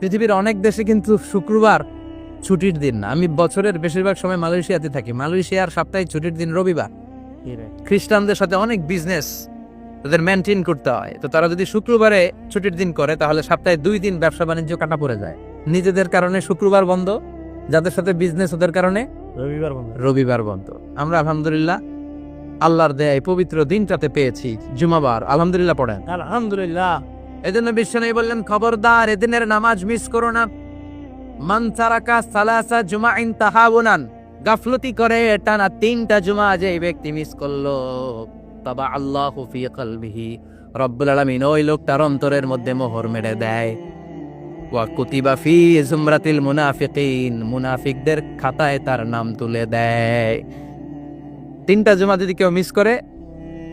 পৃথিবীর অনেক দেশে কিন্তু শুক্রবার ছুটির দিন না। আমি বছরের বেশিরভাগ সময় মালয়েশিয়াতে থাকি। মালয়েশিয়ার সাপ্তাহিক ছুটির দিন রবিবার। খ্রিস্টানদের সাথে অনেক বিজনেস তাদের মেনটেন করতে হয়। তো তারা যদি শুক্রবারে ছুটির দিন করে তাহলে সপ্তাহে দুই দিন ব্যবসা বাণিজ্য কাটা পড়ে যায়। নিজেদের কারণে শুক্রবার বন্ধ যাদের সাথে বিজনেস ওদের কারণে রবিবার বন্ধ। রবিবার বন্ধ। আমরা আলহামদুলিল্লাহ আল্লাহর দেয় পবিত্র দিনটাতে পেয়েছি। জুমাবার আলহামদুলিল্লাহ পড়েন। আলহামদুলিল্লাহ। এজন্য বিশ্বনবী বললেন, খবরদার, এদিনের নামাজ মিস করো না। মান তারাকা সালাসা জুমাইন তাহাবুনান গাফলতি করে টানা তিনটা জুমা যে এই ব্যক্তি মিস করল। তাবা আল্লাহ ফি কলবিহি, রব্বুল আলামিন ওই লোকটার অন্তরের মধ্যে মোহর মেরে দেয়। ওয়া কুতিবা ফি জুমরাতিল মুনাফিকিন, মুনাফিকদের খাতায় তার নাম তুলে দেয়। তিনটা জুমা যদি কেউ মিস করে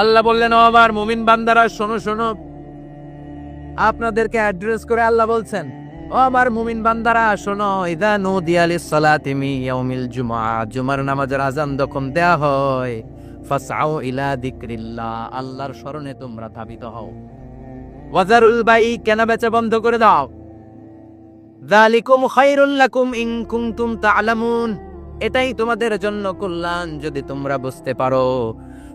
আল্লাহ বললেন, ও আমার মুমিন বান্দারা, শোনো শোনো। আপনাদেরকে অ্যাড্রেস করে আল্লাহ বলছেন, ও আমার মুমিন বান্দারা, শোনো, ইদা নুদিয়া লিস-সালাতি মি ইয়াউমিল জুমআ জুমার নামাজের আজান যখন দেয়া হয়, ফাসআউ ইলা যিকরিল্লাহ আল্লাহর স্মরণে তোমরা ধাবিত হও। ওয়াজারুল বাই কেনা বেচা বন্ধ করে দাও। যালিকুম খায়রুল লাকুম ইন কুনতুম তা'লামুন এটাই তোমাদের জন্য কল্যাণ, যদি তোমরা বুঝতে পারো।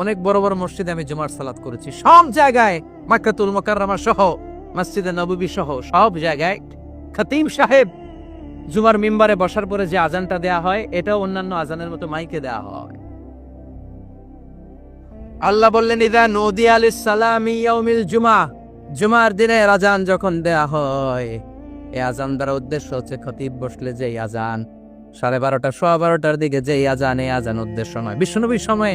অনেক বড় বড় মসজিদে আমি জুমার সালাত করেছি। সব জায়গায় মাক্কাতুল মোকাররমা সহ, মসজিদে নববী সহ, সব জায়গায় খতিম সাহেব জুমার মিম্বারে বসার পরে যে আজানটা দেয়া হয়, এটাও অন্যান্য আজানের মতো মাইকে দেয়া হয়। আল্লাহ বললেন, ইদা নদী আলিস সালামি ইয়াউমিল জুমা। জুমার দিনে আজান যখন দেয়া হয় এই আজান দ্বারা উদ্দেশ্য হচ্ছে খতিব বসলে যে আজান, সাড়ে বারোটা, সোয়া বারোটার দিকে যে আজান এই আজান উদ্দেশ্য নয়। বিশ্বনবীর সময়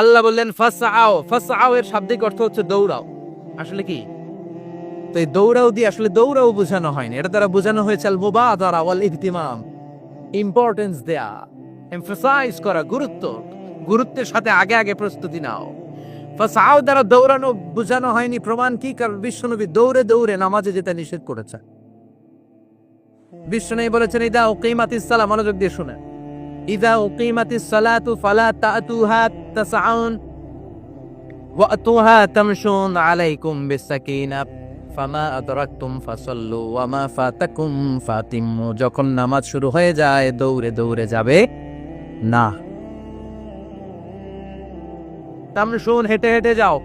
আল্লাহ বললেন ফাসআও ফাসআও এর শাব্দিক অর্থ হচ্ছে দৌড়াও। আসলে কি? তো এই দৌড়াও দিয়ে আসলে দৌড়াও বোঝানো হয়নি। এটা দ্বারা বোঝানো হয়েছে আল মুবাদারা ওয়াল ইহতিমাম ইম্পর্টেন্স দেয়া এমফাসাইজ করা, গুরুত্ব, গুরুত্বের সাথে আগে আগে প্রস্তুতি নাও। ফাসাও দ্বারা দৌড়ানো বোঝানো হয়নি। প্রমাণ কি? কারণ বিশ্বনবী দৌড়ে দৌড়ে নামাজে যেতে নিষেধ করেছে বিশ্বনবী বলেছেন, ইদা উকিমাতিস সালাম। মনোযোগ দিয়ে শুনে ইদা উকিমাতিস সালাতু ফালা আলাইকুম বিসাকিনাহ ফামা আদরাকতুম যখন নামাজ শুরু হয়ে যায়, দৌড়ে দৌড়ে যাবে না। তামশুন হেঁটে হেঁটে যাও।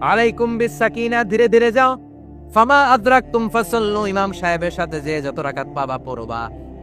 আলাইকুম বিসাকিনা, ধীরে ধীরে যাও। ফামা আদরাকতুম ফাসাল্লু, ইমাম সাহেবের সাথে যে যত রাকাত পাবা পড়বা।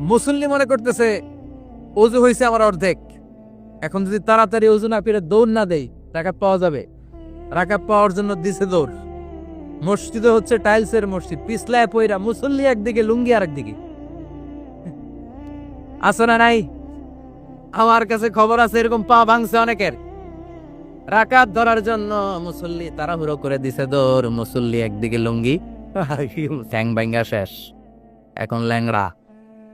মুসল্লি মনে করতেছে অজু হয়েছে আমার অর্ধেক। এখন যদি তাড়াতাড়ি অজু না পেরে দৌড় না দেই রাকাত পাওয়া যাবে। রাকাত পাওয়ার জন্য দিছে দৌড়। মসজিদে হচ্ছে টাইলসের মসজিদ পিছলায় পয়রা মুসল্লি একদিকে লুঙ্গি আর একদিকে আছে না নাই? আমার কাছে খবর আছে এরকম পা ভাঙছে অনেকের। রাকাত ধরার জন্য মুসল্লি তাড়াহুড়ো করে দিছে দৌড় মুসল্লি একদিকে লুঙ্গি ট্যাং ব্যাঙ্গা শেষ। এখন ল্যাংড়া।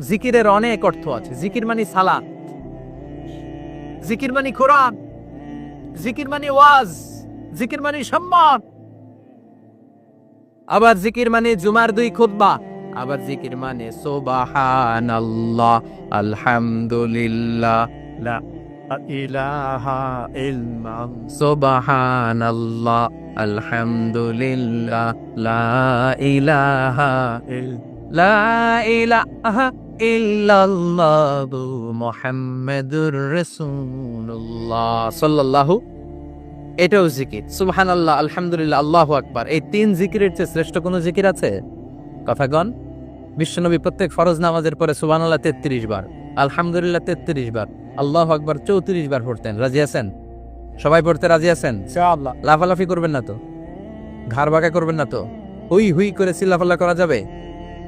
জিকিরের অনেক অর্থ আছে। জিকির মানে সালাত। জিকির মানে কোরআন। জিকির মানে ওয়াজ। জিকির মানে সম্মান। আবার জিকির মানে জুমার দুই খুতবা। আবার জিকির মানে সুবহানাল্লাহ, আলহামদুলিল্লাহ, লা ইলাহা ইল্লাল্লাহ, সুবহানাল্লাহ, আলহামদুলিল্লাহ, লা ইলাহা ইল্লাল্লাহু। সাল্লাল্লাহু এটাও জিকির। সুবহানাল্লাহ আলহামদুলিল্লাহ আল্লাহু আকবার। এই তিন জিকিরের চেয়ে শ্রেষ্ঠ কোনো জিকির আছে? কথাগণ বিশ্বনবী প্রত্যেক ফরজ নামাজের পরে সুবহানাল্লাহ তেত্রিশ বার আলহামদুলিল্লাহ তেত্রিশ বার আল্লাহ আকবার চৌত্রিশ বার পড়তেন। রাজি আছেন? সবাই পড়তে রাজি আছেন? লাফালাফি করবেন না তো? ঘাড় বাঁকা করবেন না তো? হুই হুই করে চিল্লাফাল্লা করা যাবে?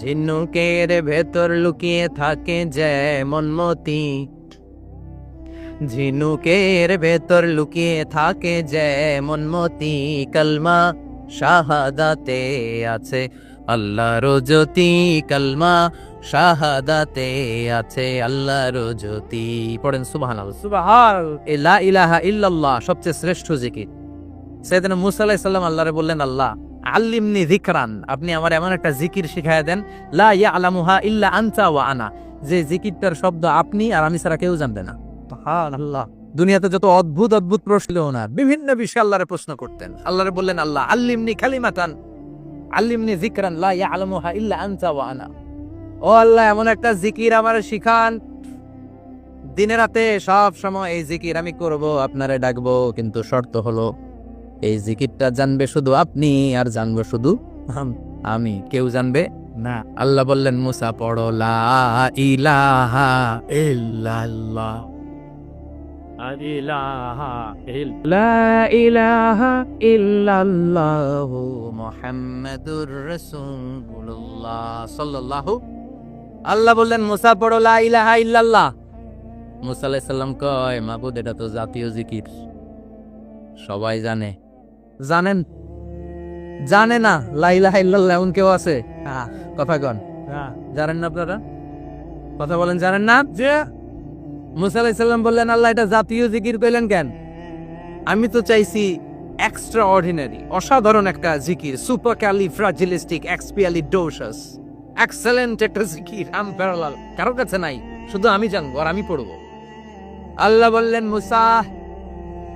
ঝিনুকের ভেতর লুকিয়ে থাকে যেমন মতি। ঝিনুকের ভেতর লুকিয়ে থাকে যেমন মতি। কলমা শাহাদাতে আছে আল্লাহর জ্যোতি। কলমা শাহাদাতে আছে আল্লাহর জ্যোতি। পড়েন সুবহানাল্লাহ। সুবহান লা ইলাহা ইল্লাল্লাহ সবচেয়ে শ্রেষ্ঠ জিকির। সৈয়দনা মুসা আলাইহিস সালাম আল্লাহরে বললেন আল্লাহ আল্লিমনি যিকরান। আপনি আমার এমন একটা জিকির শিখায় দেন লা ইয়ালামুহা ইল্লা আনতা ওয়া আনা। যে জিকিরটার শব্দ আপনি আর আমি ছাড়া কেউ জানবে না। সুবহানাল্লাহ। দুনিয়াতে যত অদ্ভুত অদ্ভুত প্রশ্ন ছিল ওনার বিভিন্ন বিষয়ে আল্লাহরে প্রশ্ন করতেন। আল্লাহরে বললেন আল্লাহ আল্লিমনি খালিমাতান আল্লিমনি জিকরান লা ইয়ালামুহা ইল্লা আনতা ওয়া আনা। ও আল্লাহ এমন একটা জিকির আমার শিখান। দিনে রাতে সব সময় এই জিকির আমি করব আপনারে ডাকবো কিন্তু শর্ত হলো এই জিকিরটা জানবে শুধু আপনি আর জানব শুধু আম- কেউ জানবে? না। আল্লাহ বললেন মুসা পড়ো লা ইলাহা ইল্লাল্লাহ। আল্লাহ বললেন মুসা পড়ো লা ইলাহা ইল্লাল্লাহ। মুসা আলাইহিস সালাম কয় মাবুদ এটা তো জাতীয় জিকির। সবাই জানে। জানেন? জানে না লা ইলাহা ইল্লাল্লাহ এমন কেউ আছে? কথা কন। হ্যাঁ। জানেন না আপনারা? কথা বলেন জানেন না? যে মুসা আলাইসাল্লাম বললেন আল্লাহ এটা জাতীয় জিকির কইলেন কেন? আমি তো চাইছি এক্সট্রা অর্ডিনারি অসাধারণ একটা জিকির supercalifragilisticexpialidocious excellent একটা জিকির আনপ্যারালাল কারোর কাছে নাই শুধু আমি জানব আর আমি পড়ব। আল্লাহ বললেন মুসা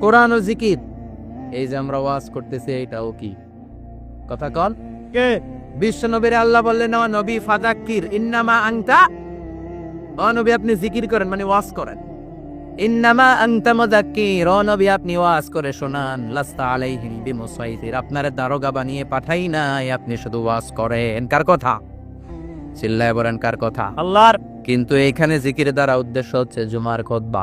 কোরআন ও জিকির। এই যে আমরা ওয়াজ করতেছি এটাও কি? কথা কল কে? বিশ্ব নবীর আল্লাহ বললেন ও নবী ফাদাক্কির ইন্নামা আংতা ও নবী আপনি জিকির করেন মানে ওয়াজ করেন। ইন্নামা আংতা মুযাক্কির ও নবী আপনি ওয়াজ করে শোনান। লাস্তা আলাইহিম বিমুসাইতির আপনার দারোগা বানিয়ে পাঠাই নাই আপনি শুধু ওয়াজ করেন। কার কথা? চিল্লায় বলেন কার কথা? আল্লাহর। কিন্তু এখানে জিকির দ্বারা উদ্দেশ্য হচ্ছে জুমার খুতবা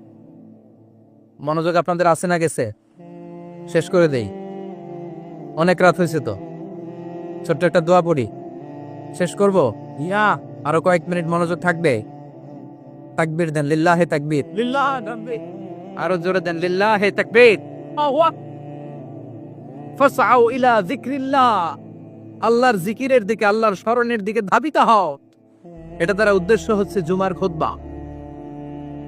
মনোযোগ আপনাদের আছে না গেছে? শেষ করে দেই। অনেক রাত হয়েছে তো। ছোট্ট একটা দোয়া পড়ি। শেষ করব? ইয়া আরও কয়েক মিনিট মনোযোগ থাকবে? তাকবীর দেন লিল্লাহে তাকবীর। লিল্লাহ নবী আরও জোরে দেন লিল্লাহে তাকবীর। ফাসাউ ইলা যিকরিল্লাহ। আল্লাহর জিকিরের দিকে আল্লাহর স্মরণের দিকে ধাবিত হও। এটা তারা উদ্দেশ্য হচ্ছে জুমার খুতবা।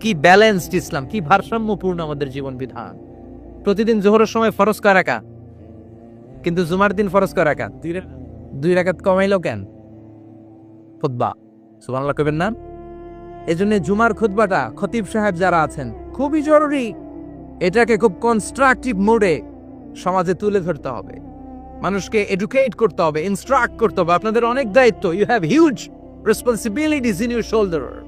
কি ব্যালেন্সড ইসলাম কি ভারসাম্যপূর্ণ আমাদের জীবন বিধান? প্রতিদিন জোহরের সময় ফরজ কয় রাকাত? কিন্তু জুমার দিন ফরজ কয় দিরে দুই রাকাত। কমাইলো কেন? খুতবা। সুবহানাল্লাহ কইবেন না? এজন্য জুমার খুতবাটা খতিব সাহেব যারা আছেন খুবই জরুরি। এটাকে খুব কনস্ট্রাকটিভ মোডে সমাজে তুলে ধরতে হবে। মানুষকে এডুকেট করতে হবে ইনস্ট্রাক্ট করতে হবে। আপনাদের অনেক দায়িত্ব। You have huge responsibilities in your shoulder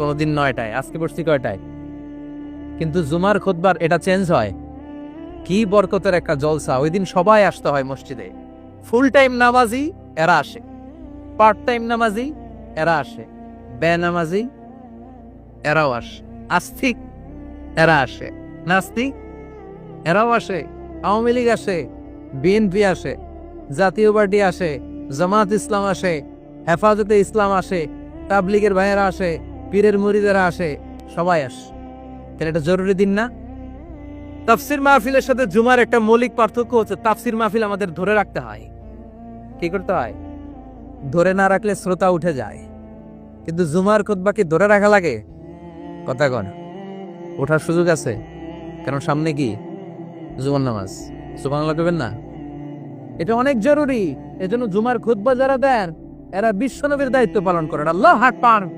কোনোদিন নয়টায়, আজকে পড়ছি কয়টায়? কিন্তু জুমার খুতবার এটা চেঞ্জ হয়। কি বরকতের একটা জলসা, ওই দিন সবাই আসতে হয় মসজিদে। ফুল টাইম নামাজি, এরা আসে। পার্ট টাইম নামাজি, এরা আসে। বে নামাজি এরাও আসে। আস্তিক, এরা আসে। নাস্তিক, এরাও আসে। আওয়ামী লীগ আসে, বিএনপি আসে, জাতীয় পার্টি আসে, জামাত ইসলাম আসে, হেফাজতে ইসলাম আসে, তাবলিগের ভাইয়েরা আসে পীরের মুরিদেরা আসে, সবাই আসে। তাহলে এটা জরুরি দিন না? তাফসির মাহফিলের সাথে জুমার একটা মৌলিক পার্থক্য হচ্ছে, তাফসির মাহফিল আমাদের ধরে রাখতে হয়। কি করতে হয়? ধরে না রাখলে শ্রোতা উঠে যায়। কিন্তু জুমার খুতবা কি ধরে রাখা লাগে? কথা কন। ওঠার সুযোগ আছে? কারণ সামনে কি? জুমার নামাজ। সুবান লাগবেন না? এটা অনেক জরুরি। এজন্য জুমার খুতবা যারা দেন, এরা বিশ্বনবীর দায়িত্ব পালন করেন। আল্লাহ হাট পান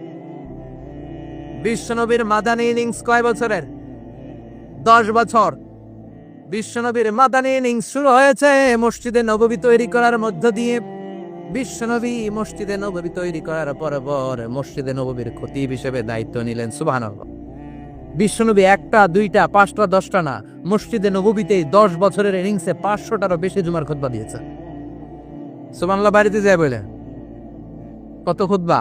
বিশ্বনবীর মাদানী ইনিংস কয় বছরের? দশ বছর। বিশ্বনবীর মাদানী ইনিংস শুরু হয়েছে মসজিদে নববী তৈরি করার মধ্য দিয়ে। বিশ্বনবী মসজিদে নববী তৈরি করার পর পর মসজিদে নববীর খতিব হিসেবে দায়িত্ব নিলেন সুবাহান বিশ্বনবী একটা, দুইটা, পাঁচটা, দশটা না, মসজিদে নববীতে দশ বছরের ইনিংসে পাঁচশোটারও বেশি জুমার খুতবা দিয়েছে। সুবানাল্লাহ বাড়িতে যায় বলে। কত খুতবা?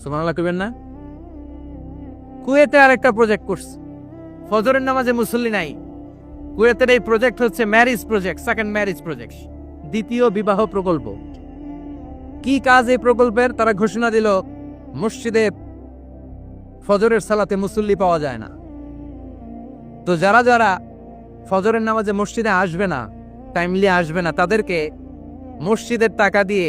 সুমানাল্লাহ কইবেন না? কুয়েতে আর একটা প্রজেক্ট করছে ফজরের নামাজে মুসল্লি নাই। কুয়েতের এই প্রজেক্ট হচ্ছে marriage project second marriage project দ্বিতীয় বিবাহ প্রকল্প। কি কাজ এই প্রকল্পের? তারা ঘোষণা দিল, মসজিদে ফজরের সালাতে মুসল্লি পাওয়া যায় না। তো যারা যারা ফজরের নামাজে মসজিদে আসবে না টাইমলি আসবে না, তাদেরকে মসজিদের টাকা দিয়ে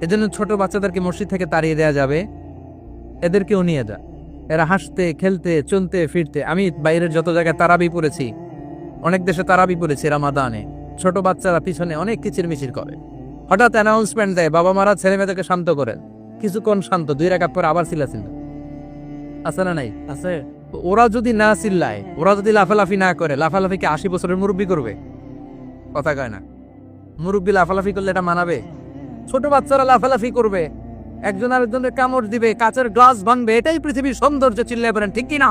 এজন্য ছোট বাচ্চাদেরকে মসজিদ থেকে তাড়িয়ে দেওয়া যাবে। এদেরকেও নিয়ে যা। এরা হাসতে খেলতে চলতে ফিরতে। আমি বাইরের যত জায়গায় তারাবি পড়েছি অনেক দেশে তারাবি পড়েছি রামাদানে। ছোট বাচ্চারা পিছনে অনেক কিচির মিচির করে। হঠাৎ অ্যানাউন্সমেন্ট দেয় বাবা মারা ছেলে মেয়েদেরকে শান্ত করেন। কিছুক্ষণ শান্ত দুই রাখাত পরে আবার চিল্লাছিল আছে না নাই? আছে। ওরা যদি না চিল্লায় ওরা যদি লাফালাফি না করে লাফালাফিকে আশি বছরের মুরব্বী করবে? কথা কয় না। মুরব্বী লাফালাফি করলে এটা মানাবে? ছোট বাচ্চারা লাফালাফি করবে। একজন আরেকজনের কামড় দিবে, কাচের গ্লাস ভাঙবে, এটাই পৃথিবীর সৌন্দর্য চিল্লাই পারেন ঠিক কি না?